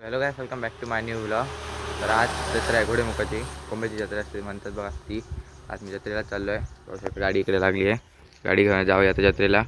Hello काय welcome back to my new vlog तर आज जत्रा आहे घोडेमुखाची कोंबड्याची जत्रा असते म्हणतात बघा ती. आज मी जत्रेला चाललो आहे गाडी इकडे लागली आहे. गाडी घेऊन जाऊया आता जत्रेला.